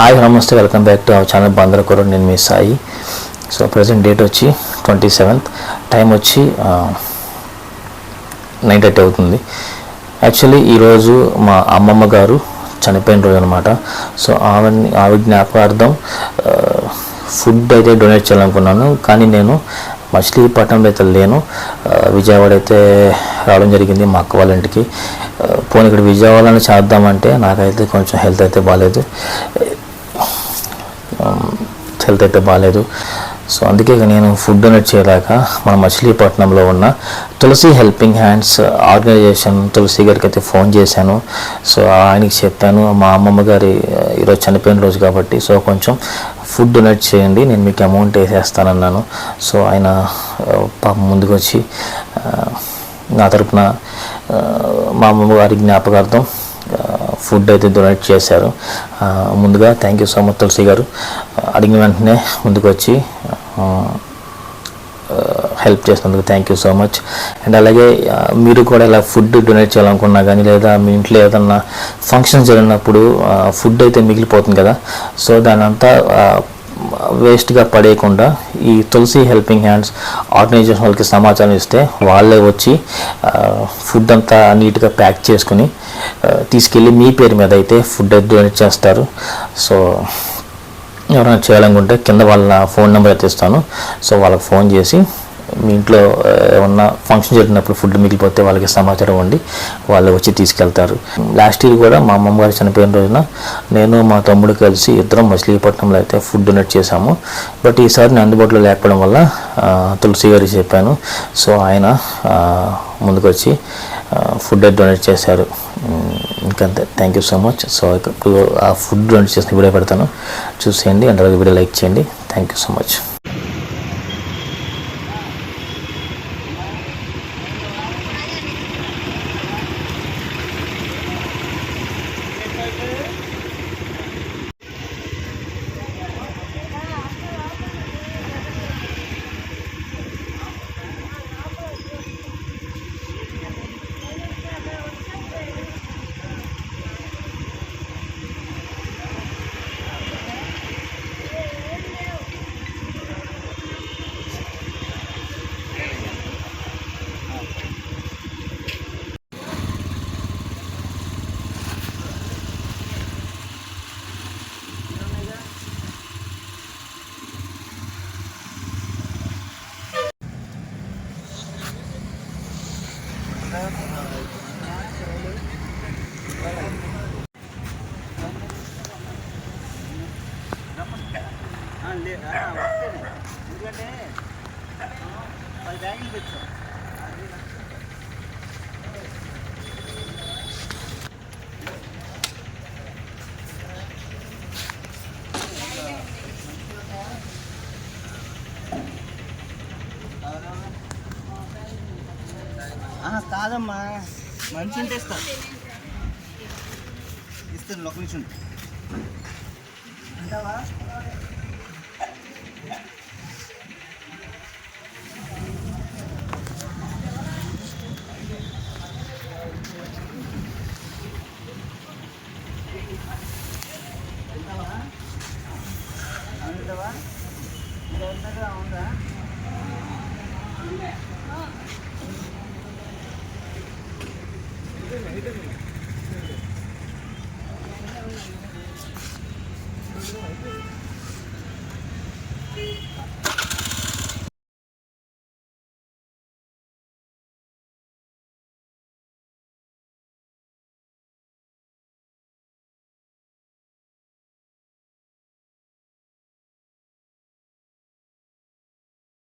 Hi నమస్తే welcome back to our channel బందరకొర నేను మీ సాయి. సో ప్రజెంట్ డేట్ వచ్చి ట్వంటీ సెవెంత్ టైం వచ్చి నైన్ థర్టీ అవుతుంది. యాక్చువల్లీ ఈరోజు మా అమ్మమ్మ గారు చనిపోయిన రోజు అనమాట సో ఆవిడ ఆవిడ జ్ఞాపకార్థం ఫుడ్ అయితే డొనేట్ చేయాలనుకున్నాను. కానీ నేను మచిలీపట్నంలో అయితే లేను. విజయవాడ అయితే రావడం జరిగింది మా అక్క వాళ్ళ ఇంటికి. పోనీ ఇక్కడ విజయవాడలో చేద్దామంటే నాకైతే కొంచెం హెల్త్ అయితే బాగాలేదు హెల్త్ అయితే బాగాలేదు సో అందుకే నేను ఫుడ్ డొనేట్ చేయలేక మన మచిలీపట్నంలో ఉన్న Tulasi helping hands organization Tulasi గారికి అయితే ఫోన్ చేశాను. సో ఆయనకి చెప్పాను మా అమ్మమ్మ గారి ఈరోజు చనిపోయిన రోజు కాబట్టి సో కొంచెం ఫుడ్ డొనేట్ చేయండి నేను మీకు అమౌంట్ వేసేస్తానన్నాను. సో ఆయన పాప పాపం ముందుకు వచ్చి నా తరపున మా అమ్మమ్మ గారి జ్ఞాపకార్థం ఫుడ్ అయితే డొనేట్ చేశారు. ముందుగా thank you so much Tulasi గారు. అడిగిన వెంటనే ముందుకు వచ్చి హెల్ప్ చేసినందుకు thank you so much and అలాగే మీరు కూడా ఇలా ఫుడ్ డొనేట్ చేయాలనుకున్నా కానీ లేదా మీ ఇంట్లో ఏదన్నా ఫంక్షన్ జరిగినప్పుడు ఫుడ్ అయితే మిగిలిపోతుంది కదా. సో దాని అంతా వేస్ట్గా పడేయకుండా ఈ తులసి హెల్పింగ్ హ్యాండ్స్ ఆర్గనైజేషన్ వాళ్ళకి సమాచారం ఇస్తే వాళ్ళే వచ్చి ఫుడ్ అంతా నీట్గా ప్యాక్ చేసుకుని తీసుకెళ్ళి మీ పేరు మీద అయితే ఫుడ్ డొనేట్ చేస్తారు. సో ఎవరైనా చేయాలనుకుంటే కింద వాళ్ళ ఫోన్ నెంబర్ అయితే ఇస్తాను. సో వాళ్ళకి ఫోన్ చేసి మీ ఇంట్లో ఏమన్నా ఫంక్షన్ జరిగినప్పుడు ఫుడ్ మిగిలిపోతే వాళ్ళకి సమాచారం ఉండి వాళ్ళు వచ్చి తీసుకెళ్తారు. లాస్ట్ ఇయర్ కూడా మా అమ్మమ్మ గారు చనిపోయిన రోజున నేను మా తమ్ముడు కలిసి ఇద్దరం మచిలీపట్నంలో అయితే ఫుడ్ డొనేట్ చేశాము. బట్ ఈసారి నేను అందుబాటులో లేకపోవడం వల్ల తులసి గారికి చెప్పాను. సో ఆయన ముందుకొచ్చి ఫుడ్ డొనేట్ చేశారు. ఇంకంతే thank you so much so ఇప్పుడు ఆ ఫుడ్ డొనేట్ చేసిన వీడియో పెడతాను. చూసేయండి. అండ్ అలాగే వీడియో లైక్ చేయండి. థ్యాంక్ యూ సో మచ్ ఎందుకంటే పది బ్యాగులు తెచ్చాం. కాదమ్మా. మంచి ఉంటే ఇస్తా ఇస్తాను ఒక నిమిషం అంటావా ఉందా ఇంకా ఉందా